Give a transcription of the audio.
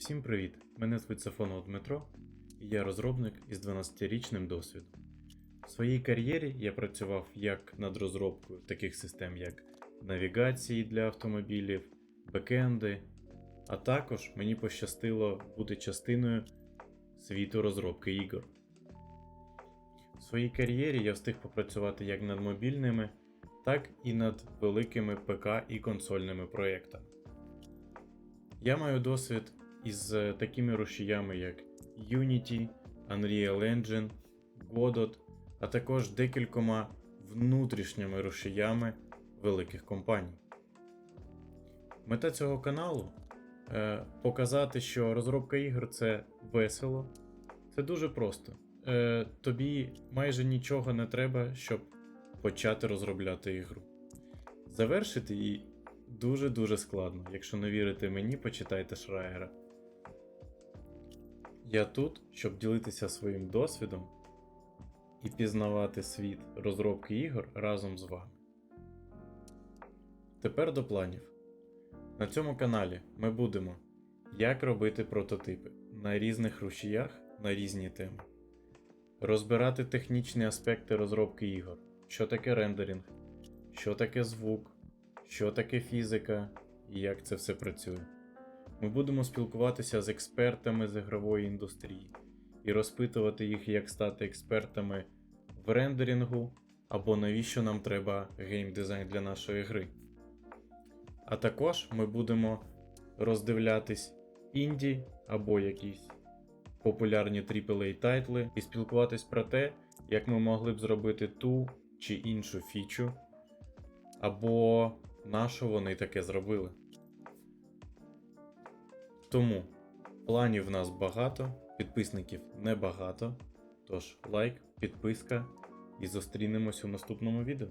Всім привіт! Мене звуть Сафонов Дмитро, і я розробник із 12-річним досвідом. В своїй кар'єрі я працював як над розробкою таких систем, як навігації для автомобілів, бекенди, а також мені пощастило бути частиною світу розробки ігор. В своїй кар'єрі я встиг попрацювати як над мобільними, так і над великими ПК і консольними проєктами. Я маю досвід із е, такими рушіями, як Unity, Unreal Engine, Godot, а також декількома внутрішніми рушіями великих компаній. Мета цього каналу е, показати, що розробка ігор це весело, це дуже просто. Е, тобі майже нічого не треба, щоб почати розробляти ігру. Завершити її дуже-дуже складно. Якщо не вірите мені, почитайте Шрайера. Я тут, щоб ділитися своїм досвідом і пізнавати світ розробки ігор разом з вами. Тепер до планів. На цьому каналі ми будемо як робити прототипи на різних рушіях на різні теми, розбирати технічні аспекти розробки ігор, що таке рендеринг, що таке звук, що таке фізика і як це все працює. Ми будемо спілкуватися з експертами з ігрової індустрії і розпитувати їх, як стати експертами в рендерінгу або навіщо нам треба геймдизайн для нашої гри. А також ми будемо роздивлятись інді або якісь популярні AAA тайтли і спілкуватись про те, як ми могли б зробити ту чи іншу фічу, або на що вони таке зробили. Тому планів в нас багато, підписників небагато. Тож лайк, підписка і зустрінемось у наступному відео.